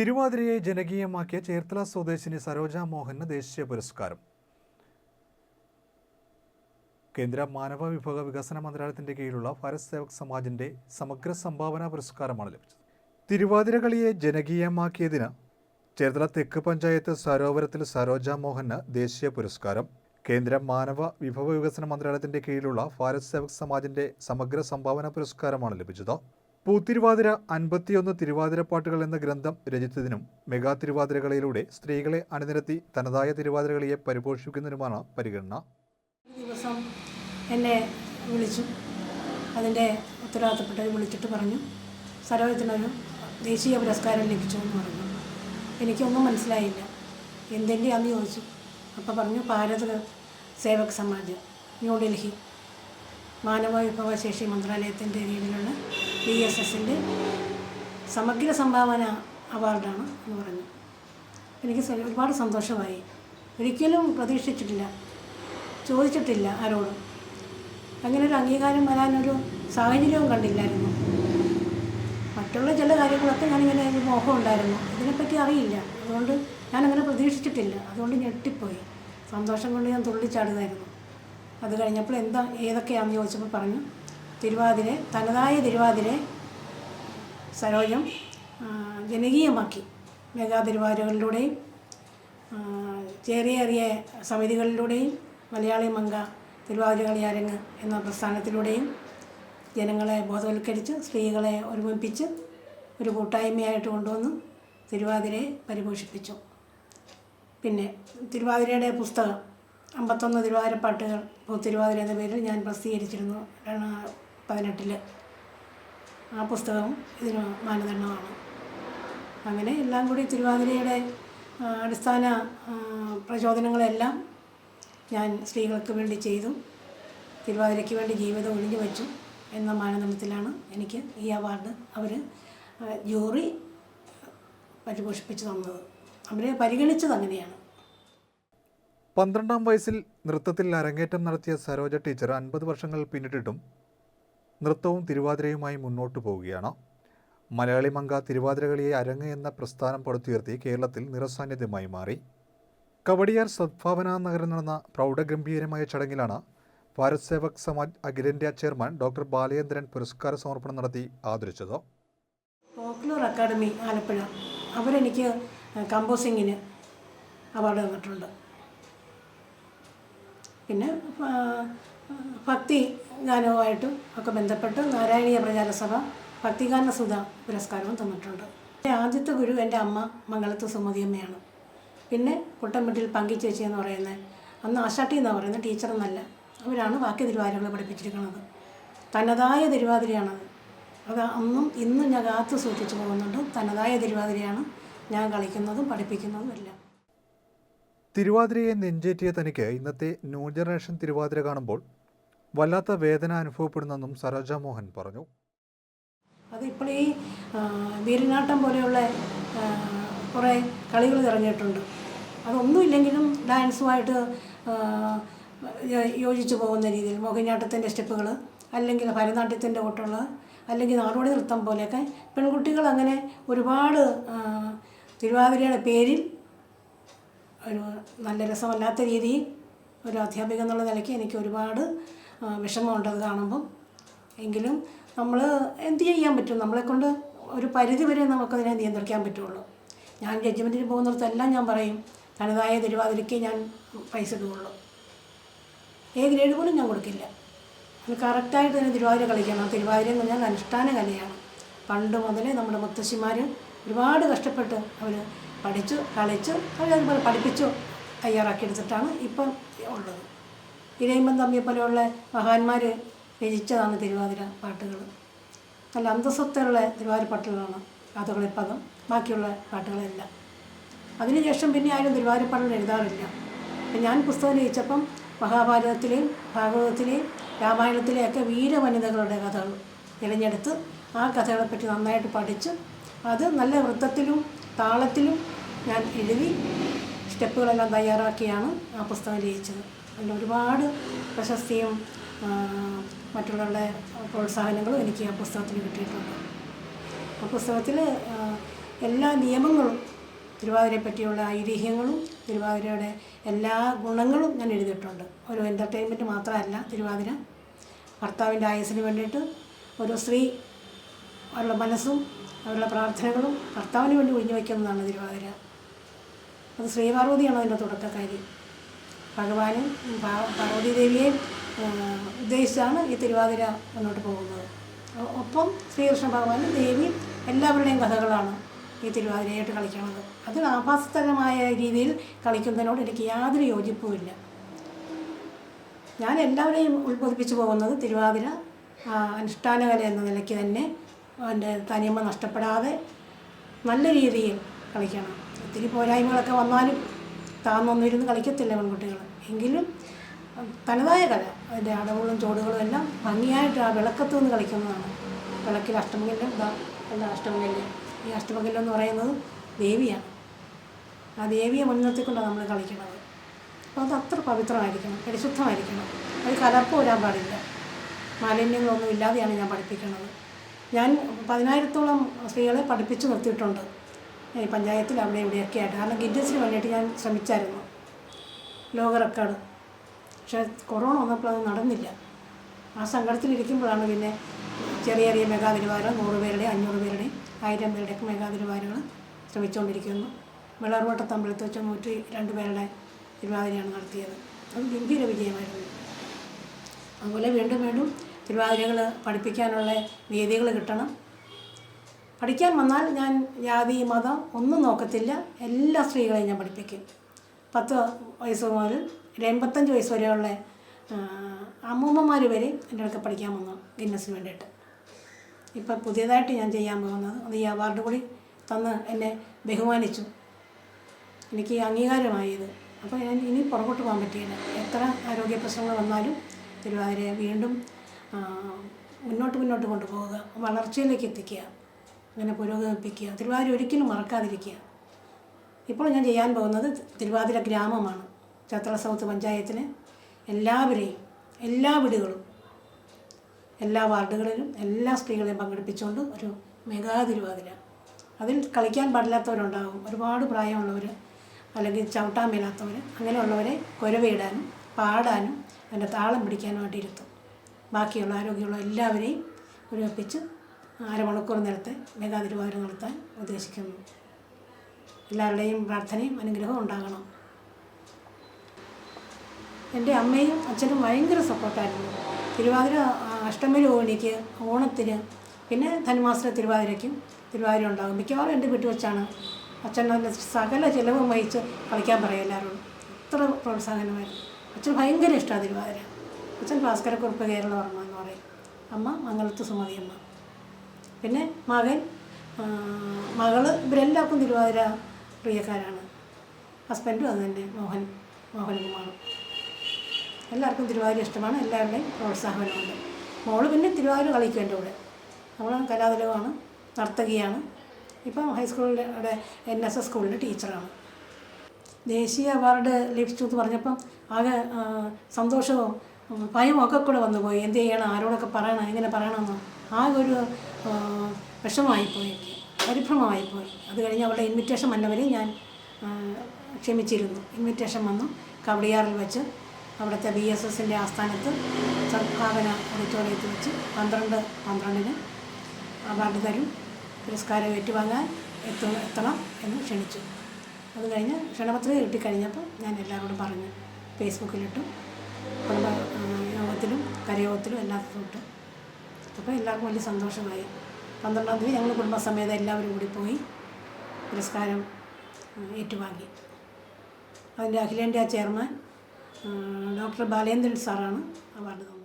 തിരുവാതിരയെ ജനകീയമാക്കിയ ചേർത്തല സ്വദേശിനി സരോജ മോഹന് ദേശീയ പുരസ്കാരം. കേന്ദ്ര മാനവ വിഭവ വികസന മന്ത്രാലയത്തിന്റെ കീഴിലുള്ള ഭാരത് സേവക് സമാജിന്റെ സമഗ്ര സംഭാവന പുരസ്കാരമാണ് ലഭിച്ചത്. തിരുവാതിര കളിയെ ജനകീയമാക്കിയതിന് ചേർത്തല തെക്ക് പഞ്ചായത്ത് സരോവരത്തിൽ സരോജ മോഹന് ദേശീയ പുരസ്കാരം. കേന്ദ്ര മാനവ വിഭവ വികസന മന്ത്രാലയത്തിന്റെ കീഴിലുള്ള ഭാരത് സേവക് സമാജിന്റെ സമഗ്ര സംഭാവന പുരസ്കാരമാണ് ലഭിച്ചത്. പൂത്തിരുവാതിര അൻപത്തിയൊന്ന് തിരുവാതിരപ്പാട്ടുകൾ എന്ന ഗ്രന്ഥം രചിച്ചതിനും മെഗാ തിരുവാതിരകളിലൂടെ സ്ത്രീകളെ അണിനിരത്തി തനതായ തിരുവാതിരകളിയെ പരിപോഷിപ്പിക്കുന്നതിനുമാണ് പരിഗണന. ദിവസം എന്നെ വിളിച്ചു. അതിന്റെ ഉത്തരവാദിത്തപ്പെട്ടവർ വിളിച്ചിട്ട് പറഞ്ഞു സരോജത്തിനൊരു ദേശീയ പുരസ്കാരം ലഭിച്ചു എന്ന് പറഞ്ഞു. എനിക്കൊന്നും മനസ്സിലായില്ല. എന്തിന്റെയാന്ന് ചോദിച്ചു. അപ്പോൾ പറഞ്ഞു ഭാരത് സേവക് സമാജ് ന്യൂഡൽഹി മാനവ വിഭവശേഷി മന്ത്രാലയത്തിന്റെ കീഴിലുള്ള ബി എസ് എസിന്റെ സമഗ്ര സംഭാവന അവാർഡാണ് എന്ന് പറഞ്ഞു. എനിക്ക് ഒരുപാട് സന്തോഷമായി. ഒരിക്കലും പ്രതീക്ഷിച്ചിട്ടില്ല. ചോദിച്ചിട്ടില്ല ആരോടും. അങ്ങനെ ഒരു അംഗീകാരം വരാനൊരു സാഹചര്യവും കണ്ടില്ലായിരുന്നു. മറ്റുള്ള ചില കാര്യങ്ങളൊക്കെ ഞാനിങ്ങനെ ഒരു മോഹം ഉണ്ടായിരുന്നു. ഇതിനെപ്പറ്റി അറിയില്ല. അതുകൊണ്ട് ഞാനങ്ങനെ പ്രതീക്ഷിച്ചിട്ടില്ല. അതുകൊണ്ട് ഞെട്ടിപ്പോയി. സന്തോഷം കൊണ്ട് ഞാൻ തുള്ളിച്ചാടുമായിരുന്നു അത് കഴിഞ്ഞപ്പോൾ എന്താ ഏതൊക്കെയാണെന്ന് ചോദിച്ചപ്പോൾ പറഞ്ഞു തിരുവാതിര തനതായ തിരുവാതിര സരോജം ജനകീയമാക്കി. മെഗാ തിരുവാതിരകളിലൂടെയും ചെറിയ ചെറിയ സമിതികളിലൂടെയും മലയാളി മങ്ക തിരുവാതിര കളിയാരങ്ങ് എന്ന പ്രസ്ഥാനത്തിലൂടെയും ജനങ്ങളെ ബോധവൽക്കരിച്ച് സ്ത്രീകളെ ഒരുമിപ്പിച്ച് ഒരു കൂട്ടായ്മയായിട്ട് കൊണ്ടുവന്ന് തിരുവാതിരയെ പരിപോഷിപ്പിച്ചു. പിന്നെ തിരുവാതിരയുടെ പുസ്തകം അമ്പത്തൊന്ന് തിരുവാതിരപ്പാട്ടുകൾ തിരുവാതിര എന്ന പേരിൽ ഞാൻ പ്രസിദ്ധീകരിച്ചിരുന്നു. പതിനെട്ടിൽ ആ പുസ്തകം ഇതിന് മാനദണ്ഡമാണ്. അങ്ങനെ എല്ലാം കൂടി തിരുവാതിരയുടെ അടിസ്ഥാന പ്രചോദനങ്ങളെല്ലാം ഞാൻ സ്ത്രീകൾക്ക് വേണ്ടി ചെയ്തു. തിരുവാതിരയ്ക്ക് വേണ്ടി ജീവിതം ഒഴിഞ്ഞു വെച്ചു എന്ന മാനദണ്ഡത്തിലാണ് എനിക്ക് ഈ അവാർഡ് അവർ ജൂറി പരിപോഷിപ്പിച്ചു തന്നത്. അവരെ പരിഗണിച്ചത് അങ്ങനെയാണ്. പന്ത്രണ്ടാം വയസ്സിൽ നൃത്തത്തിൽ അരങ്ങേറ്റം നടത്തിയ സരോജ ടീച്ചർ അൻപത് വർഷങ്ങൾ പിന്നിട്ടിട്ടും നൃത്തവും തിരുവാതിരയുമായി മുന്നോട്ടു പോവുകയാണ്. മലയാളി മങ്ക തിരുവാതിരകളിയെ അരങ്ങ് എന്ന പ്രസ്ഥാനം പടുത്തുയർത്തി കേരളത്തിൽ നിറസാന്നിധ്യമായി മാറി. കവടിയാർ സദ്ഭാവന നഗരം നടന്ന പ്രൗഢഗംഭീരമായ ചടങ്ങിലാണ് ഭാരത് സേവക് സമാജ് അഖിലേന്ത്യാ ചെയർമാൻ ഡോക്ടർ ബാലചന്ദ്രൻ പുരസ്കാര സമർപ്പണം നടത്തി ആദരിച്ചത്. Folklore academy Alappuzha. അവരെനിക്ക് കമ്പോസിങ്ങിന് അവാർഡ് തന്നിട്ടുണ്ട്. പിന്നെ ഭക്തി ഗാനവുമായിട്ടും ഒക്കെ ബന്ധപ്പെട്ട് നാരായണീയ പ്രചാരസഭ ഭക്തിഗാന സുധ പുരസ്കാരവും തന്നിട്ടുണ്ട്. എന്റെ ആദ്യത്തെ ഗുരു എന്റെ അമ്മ മംഗളത്ത് സുമതിയമ്മയാണ് പിന്നെ കുട്ടമ്പട്ടിൽ പങ്കി ചേച്ചി എന്ന് പറയുന്നത് അന്ന് ആശാട്ടി എന്നാണ് പറയുന്നത് ടീച്ചർ എന്നല്ല അവരാണ് ബാക്കി തിരുവാതിരകൾ പഠിപ്പിച്ചിരിക്കുന്നത്. തനതായ തിരുവാതിരയാണത് അത് അന്നും ഇന്നും ഞാൻ കാത്തു സൂക്ഷിച്ചു പോകുന്നുണ്ട്. തനതായ തിരുവാതിരയാണ് ഞാൻ കളിക്കുന്നതും പഠിപ്പിക്കുന്നതും എല്ലാം. തിരുവാതിരയെ നെഞ്ചേറ്റിയ തനിക്ക് ഇന്നത്തെ ന്യൂ ജനറേഷൻ തിരുവാതിര കാണുമ്പോൾ വല്ലാത്ത വേദന അനുഭവപ്പെടുന്നെന്നും സരോജ മോഹൻ പറഞ്ഞു. അത് ഇപ്പോൾ ഈ വീരനാട്ടം പോലെയുള്ള കുറേ കളികൾ ഇറങ്ങിയിട്ടുണ്ട് അതൊന്നുമില്ലെങ്കിലും ഡാൻസുമായിട്ട് യോജിച്ചു പോകുന്ന രീതിയിൽ മോഹിനിയാട്ടത്തിന്റെ സ്റ്റെപ്പുകൾ അല്ലെങ്കിൽ ഭരതനാട്യത്തിന്റെ ഓട്ടങ്ങൾ അല്ലെങ്കിൽ നാടോടി നൃത്തം പോലെയൊക്കെ പെൺകുട്ടികൾ അങ്ങനെ ഒരുപാട് തിരുവാതിരയുടെ പേരിൽ ഒരു നല്ല രസമല്ലാത്ത രീതിയിൽ ഒരു അധ്യാപിക എന്നുള്ള നിലയ്ക്ക് എനിക്ക് ഒരുപാട് ആ, വിഷമമുണ്ട് കാണുമ്പം. എങ്കിലും നമ്മൾ എന്ത് ചെയ്യാൻ പറ്റും? നമ്മളെക്കൊണ്ട് ഒരു പരിധി വരെ നമുക്കതിനെ നിയന്ത്രിക്കാൻ പറ്റുള്ളൂ. ഞാൻ ജഡ്ജ്മെന്റിന് പോകുന്നിടത്തെല്ലാം ഞാൻ പറയും തനതായ തിരുവാതിരയ്ക്ക് ഞാൻ പൈസ ഇടുകയുള്ളൂ. ഏ ഗ്രേഡ് പോലും ഞാൻ കൊടുക്കില്ല. അത് കറക്റ്റായിട്ട് തന്നെ തിരുവാതിര കളിക്കണം. തിരുവാതിര എന്ന് പറഞ്ഞാൽ അനുഷ്ഠാന കലയാണ്. പണ്ട് മുതലേ നമ്മുടെ മുത്തശ്ശിമാർ ഒരുപാട് കഷ്ടപ്പെട്ട് അവർ പഠിച്ചു കളിച്ചു അവരതുപോലെ പഠിപ്പിച്ചു തയ്യാറാക്കിയെടുത്തിട്ടാണ് ഇപ്പം ഉള്ളത്. ഇരയമ്പം തമ്മിയെ പോലെയുള്ള മഹാന്മാർ രചിച്ചതാണ് തിരുവാതിര പാട്ടുകൾ. നല്ല അന്തസ്സത്തുള്ള തിരുവാതിര പാട്ടുകളാണ് കഥകളി പദം. ബാക്കിയുള്ള പാട്ടുകളെല്ലാം. അതിനുശേഷം പിന്നെ ആരും തിരുവാതിര പാട്ടുകൾ എഴുതാറില്ല. ഞാൻ പുസ്തകം രചിച്ചപ്പം മഹാഭാരതത്തിലെയും ഭാഗവതത്തിലെയും രാമായണത്തിലെയൊക്കെ വീരവനിതകളുടെ കഥകൾ തിരഞ്ഞെടുത്ത് ആ കഥകളെപ്പറ്റി നന്നായിട്ട് പഠിച്ച് അത് നല്ല വൃത്തത്തിലും താളത്തിലും ഞാൻ എഴുതി സ്റ്റെപ്പുകളെല്ലാം തയ്യാറാക്കിയാണ് ആ പുസ്തകം രചിച്ചത്. അതിൽ ഒരുപാട് പ്രശസ്തിയും മറ്റുള്ളവരുടെ പ്രോത്സാഹനങ്ങളും എനിക്ക് ആ പുസ്തകത്തിന് കിട്ടിയിട്ടുണ്ട്. ആ പുസ്തകത്തിൽ എല്ലാ നിയമങ്ങളും തിരുവാതിരയെ പറ്റിയുള്ള ഐതിഹ്യങ്ങളും തിരുവാതിരയുടെ എല്ലാ ഗുണങ്ങളും ഞാൻ എഴുതിയിട്ടുണ്ട്. ഒരു എന്റർടൈൻമെന്റ് മാത്രമല്ല തിരുവാതിര. ഭർത്താവിന്റെ ആയുസിന് വേണ്ടിയിട്ട് ഒരു സ്ത്രീ അവരുടെ മനസ്സും അവരുടെ പ്രാർത്ഥനകളും ഭർത്താവിന് വേണ്ടി ഒഴിഞ്ഞു വയ്ക്കുന്നതാണ് തിരുവാതിര. അത് ശ്രീപാർവതിയാണ് അതിന്റെ തുടക്കക്കാരി ഭഗവാനും ദേവിയെയും ഉദ്ദേശിച്ചാണ് ഈ തിരുവാതിര മുന്നോട്ട് പോകുന്നത്. ഒപ്പം ശ്രീകൃഷ്ണ ഭഗവാനും ദേവിയും എല്ലാവരുടെയും കഥകളാണ് ഈ തിരുവാതിരയായിട്ട് കളിക്കുന്നത്. അത് ആഭാസകരമായ രീതിയിൽ കളിക്കുന്നതിനോട് എനിക്ക് യാതൊരു യോജിപ്പുമില്ല ഞാൻ എല്ലാവരെയും ഉത്ബോധിപ്പിച്ചു പോകുന്നത് തിരുവാതിര അനുഷ്ഠാനകല എന്ന നിലയ്ക്ക് തന്നെ അതിന്റെ തനിമ നഷ്ടപ്പെടാതെ നല്ല രീതിയിൽ കളിക്കണം. ഒത്തിരി പോരായ്മകളൊക്കെ വന്നാലും താന്നൊന്നും ഇരുന്ന് കളിക്കത്തില്ല പെൺകുട്ടികൾ എങ്കിലും തനതായ കല. അതിന്റെ അടവുകളും ചോടുകളും എല്ലാം ഭംഗിയായിട്ട് ആ വിളക്കത്ത് നിന്ന് കളിക്കുന്നതാണ്. വിളക്കിൽ അഷ്ടമകല്യം ഇതാ എന്താ അഷ്ടമകല്യം ഈ അഷ്ടമകല്യം എന്ന് പറയുന്നത് ദേവിയാണ്. ആ ദേവിയെ മുൻനിർത്തിക്കൊണ്ടാണ് നമ്മൾ കളിക്കുന്നത്. അപ്പോൾ അത് അത്ര പവിത്രമായിരിക്കണം പരിശുദ്ധമായിരിക്കണം. അത് കലർപ്പ് വരാൻ പാടില്ല. മാലിന്യങ്ങളൊന്നും ഇല്ലാതെയാണ് ഞാൻ പഠിപ്പിക്കുന്നത്. ഞാൻ പതിനായിരത്തോളം സ്ത്രീകളെ പഠിപ്പിച്ചു നിർത്തിയിട്ടുണ്ട്. പഞ്ചായത്തിൽ അവിടെ ഇവിടെയൊക്കെ ആയിട്ട്. കാരണം ഗിന്നസിന് വേണ്ടിയിട്ട് ഞാൻ ശ്രമിച്ചായിരുന്നു. ലോക റെക്കോർഡ് പക്ഷേ കൊറോണ വന്നപ്പോൾ അത് നടന്നില്ല. ആ സങ്കടത്തിലിരിക്കുമ്പോഴാണ് പിന്നെ ചെറിയ ചെറിയ മെഗാ തിരുവാരം നൂറ് പേരുടെ അഞ്ഞൂറ് പേരുടെ ആയിരം പേരുടെയൊക്കെ മെഗാ തിരുവാരങ്ങൾ ശ്രമിച്ചുകൊണ്ടിരിക്കുന്നു. വിളർവട്ടത്ത് അമ്പലത്തിൽ വെച്ച് നൂറ്റി രണ്ട് പേരുടെ തിരുവാതിരയാണ് നടത്തിയത്. അത് ഗംഭീര വിജയമായിരുന്നു. അതുപോലെ വീണ്ടും വീണ്ടും തിരുവാതിരകൾ പഠിപ്പിക്കാനുള്ള വേദികൾ കിട്ടണം. പഠിക്കാൻ വന്നാൽ ഞാൻ ജാതി മതം ഒന്നും നോക്കത്തില്ല. എല്ലാ സ്ത്രീകളെയും ഞാൻ പഠിപ്പിക്കും. പത്ത് വയസ്സ് മുതൽ ഒരു എൺപത്തഞ്ച് വയസ്സ് വരെയുള്ള അമ്മൂമ്മമാർ വരെ എന്റെ അടുക്ക പഠിക്കാൻ വന്നു ഗിന്നസിന് വേണ്ടിയിട്ട്. ഇപ്പം പുതിയതായിട്ട് ഞാൻ ചെയ്യാൻ പോകുന്നത് അത് ഈ അവാർഡ് കൂടി തന്ന് എന്നെ ബഹുമാനിച്ചു. എനിക്ക് അംഗീകാരമായത്. അപ്പോൾ ഞാൻ ഇനി പുറകോട്ട് പോകാൻ പറ്റിയില്ല. എത്ര ആരോഗ്യ പ്രശ്നങ്ങൾ വന്നാലും തിരുവാതിരയെ വീണ്ടും മുന്നോട്ട് മുന്നോട്ട് കൊണ്ടുപോവുക വളർച്ചയിലേക്ക് എത്തിക്കുക. അങ്ങനെ പുരോഗമിപ്പിക്കുക. തിരുവാതിര ഒരിക്കലും മറക്കാതിരിക്കുക. ഇപ്പോൾ ഞാൻ ചെയ്യാൻ പോകുന്നത് തിരുവാതിര ഗ്രാമമാണ്. ചത്ര സൗത്ത് പഞ്ചായത്തിന് എല്ലാവരെയും എല്ലാ വീടുകളും എല്ലാ വാർഡുകളിലും എല്ലാ സ്ത്രീകളെയും പങ്കെടുപ്പിച്ചുകൊണ്ട് ഒരു മെഗാ തിരുവാതിര. അതിൽ കളിക്കാൻ പാടില്ലാത്തവരുണ്ടാകും ഒരുപാട് പ്രായമുള്ളവർ അല്ലെങ്കിൽ ചവിട്ടാൻ മേലാത്തവർ അങ്ങനെയുള്ളവരെ കുരവയിടാനും പാടാനും അതിന്റെ താളം പിടിക്കാനുമായിട്ട് ഇരുത്തും. ബാക്കിയുള്ള ആരോഗ്യമുള്ള എല്ലാവരെയും ഒരുമിപ്പിച്ച് അരമണിക്കൂർ നേരത്തെ മെഗാ തിരുവാതിര നടത്താൻ ഉദ്ദേശിക്കുന്നു. എല്ലാവരുടെയും പ്രാർത്ഥനയും അനുഗ്രഹവും ഉണ്ടാകണം. എന്റെ അമ്മയും അച്ഛനും ഭയങ്കര സപ്പോർട്ടായിരുന്നു. തിരുവാതിര അഷ്ടമി ഓണിക്ക് ഓണത്തിന് പിന്നെ ധനുമാസത്തിലെ തിരുവാതിരയ്ക്കും തിരുവാതിര ഉണ്ടാകും. മിക്കവാറും എന്റെ വീട്ടിൽ വെച്ചാണ് അച്ഛൻ നല്ല സകല ചിലവും വഹിച്ച് കളിക്കാൻ പറയും എല്ലാവരോടും. അത്ര പ്രോത്സാഹനമായിരുന്നു. അച്ഛൻ ഭയങ്കര ഇഷ്ടമാണ് തിരുവാതിര. അച്ഛൻ ഭാസ്കരക്കുറിപ്പ് കേരളവർമ്മ എന്ന് പറയും. അമ്മ മംഗലത്ത് സുമതി അമ്മ. പിന്നെ മകൻ മകൾ ഇവരെല്ലാവർക്കും തിരുവാതിര പ്രിയക്കാരാണ്. ഹസ്ബൻഡും അത് തന്നെ മോഹൻ മോഹൻകുമാറും. എല്ലാവർക്കും തിരുവാതിര ഇഷ്ടമാണ് എല്ലാവരുടെയും പ്രോത്സാഹനമുണ്ട്. മോൾ പിന്നെ തിരുവാതിര കളിക്കും കൂടെ അവൾ കലാതിലകമാണ് നർത്തകിയാണ്. ഇപ്പം ഹൈസ്കൂളിലെ എൻ എസ് എസ് സ്കൂളിലെ ടീച്ചറാണ്. ദേശീയ അവാർഡ് ലഭിച്ചു എന്ന് പറഞ്ഞപ്പം ആകെ സന്തോഷവും ഭയമൊക്കെ ഒക്കെ കൂടെ വന്നു പോയി എന്ത് ചെയ്യണം ആരോടൊക്കെ പറയണം എങ്ങനെ പറയണമെന്നോ. ആകെ ഒരു എനിക്ക് പരിഭ്രമമായിപ്പോയി. അത് കഴിഞ്ഞ് അവളുടെ ഇൻവിറ്റേഷൻ വന്നവരെ ഞാൻ ക്ഷമിച്ചിരുന്നു. ഇൻവിറ്റേഷൻ വന്നു. കവടിയാറിൽ വെച്ച് അവിടുത്തെ ബി എസ് എസിന്റെ ആസ്ഥാനത്ത് സദ്ഭാവന ഓഡിറ്റോറിയത്തിൽ വെച്ച് പന്ത്രണ്ട് പന്ത്രണ്ടിന് അവാർഡ് തരും. പുരസ്കാരം ഏറ്റുവാങ്ങാൻ എത്തു എത്തണം എന്ന് ക്ഷണിച്ചു. അത് കഴിഞ്ഞ് ക്ഷണപത്രിക കിട്ടിക്കഴിഞ്ഞപ്പോൾ ഞാൻ എല്ലാവരോടും പറഞ്ഞു. ഫേസ്ബുക്കിലിട്ടു യോഗത്തിലും കരയോഗത്തിലും എല്ലാത്തിലും ഇട്ടു. അപ്പോൾ എല്ലാവർക്കും വലിയ സന്തോഷമായി. പന്ത്രണ്ടാം തീയതി ഞങ്ങൾ കുടുംബസമേതം എല്ലാവരും കൂടി പോയി പുരസ്കാരം ഏറ്റുവാങ്ങി. അതിന്റെ അഖിലേന്ത്യാ ചെയർമാൻ ഡോക്ടർ ബാലേന്ദ്രൻ സാറാണ് അവാർഡ് തന്നത്.